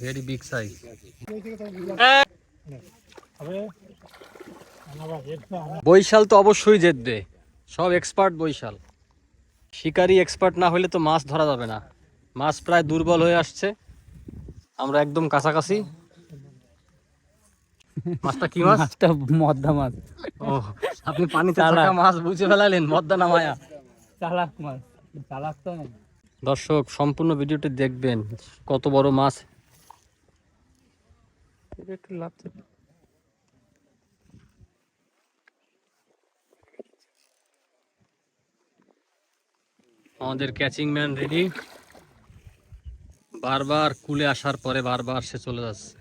Very big size বৈশাল তো অবশ্যই জিতবে সব এক্সপার্ট বৈশাল। শিকারি এক্সপার্ট না হলে তো মাছ ধরা যাবে না। মাছ প্রায় দুর্বল হয়ে আসছে। আমরা একদম কাছাকাছি। মাছটা কি মাছ? মাছটা মদ্দা মাছ। ও আপনি পানিতে থাকা মাছ বুঝে ফেলালেন মদ্দা না মায়া। চালাক মাছ। চালাক তো দর্শক সম্পূর্ণ ভিডিওটি দেখবেন কত বড় মাছ একটু লাভ আমাদের ক্যাচিং ম্যান রেডি বারবার কুলে আসার পরে বারবার সে চলে যাচ্ছে।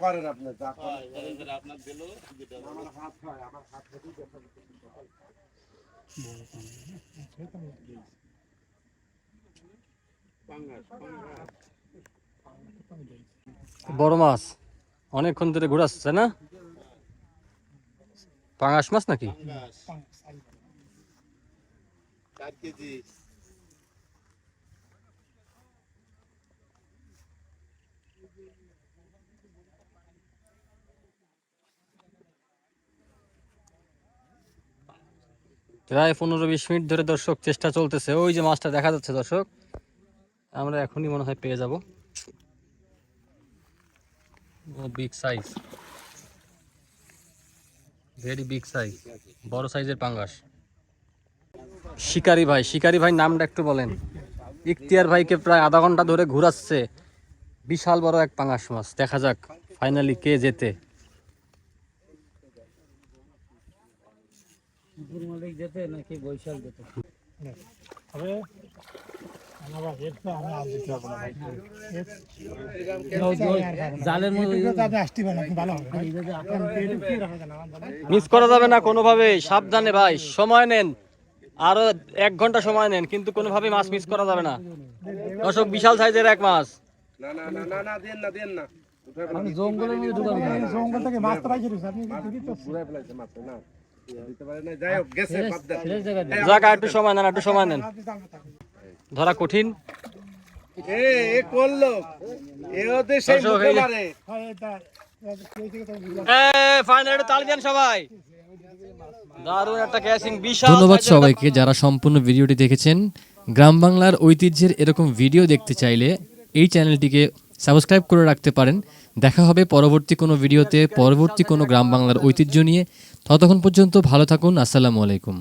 করেন আপনি যা করেন। আমার হাত হয় আমার হাত বড় মাছ অনেকক্ষণ ধরে ঘুরাচ্ছে না? পাঙাশ মাছ নাকি? চার কেজি। প্রায় পনেরো বিশ মিনিট ধরে দর্শক চেষ্টা চলতেছে। ওই যে মাছটা দেখা যাচ্ছে দর্শক। আমরা এখনই মনে হয় পেয়ে যাব। Big size very big size বড় সাইজের পাঙ্গাস। শিকারি ভাই শিকারি ভাই নামটা একটু বলেন। ইখতিয়ার ভাইকে প্রায় আধা ঘণ্টা ধরে ঘুরাচ্ছে। বিশাল বড় এক পাঙ্গাস মাছ। দেখা যাক ফাইনালি কে মালিক যেতে নাকি বৈশাল যেতে মিস করা যাবে না কোনোভাবে সাবধানে ভাই সময় নেন। আরও এক ঘণ্টা সময় নেন কিন্তু কোনোভাবে মাছ মিস করা যাবে না। দর্শক বিশাল সাইজের এক মাছ। না না না না না দেন না দেন না। উঠে জঙ্গলের মধ্যে ঢুকাবো না। ঘুরাই ফেলাইছে মাছ না? দিতে পারে না যাই হোক গেছে বাদ জায়গা দিয়ে। যাক আর একটু সময় নেন একটু সময় নেন। ধরা কঠিন। ধন্যবাদ সবাইকে যারা সম্পূর্ণ ভিডিওটি দেখেছেন। গ্রাম বাংলার ঐতিহ্যের এরকম ভিডিও দেখতে চাইলে এই চ্যানেলটিকে সাবস্ক্রাইব করে রাখতে পারেন। দেখা হবে পরবর্তী কোনো ভিডিওতে। পরবর্তী কোনো গ্রাম বাংলার ঐতিহ্য নিয়ে। ততক্ষণ পর্যন্ত ভালো থাকুন। আসসালামু আলাইকুম।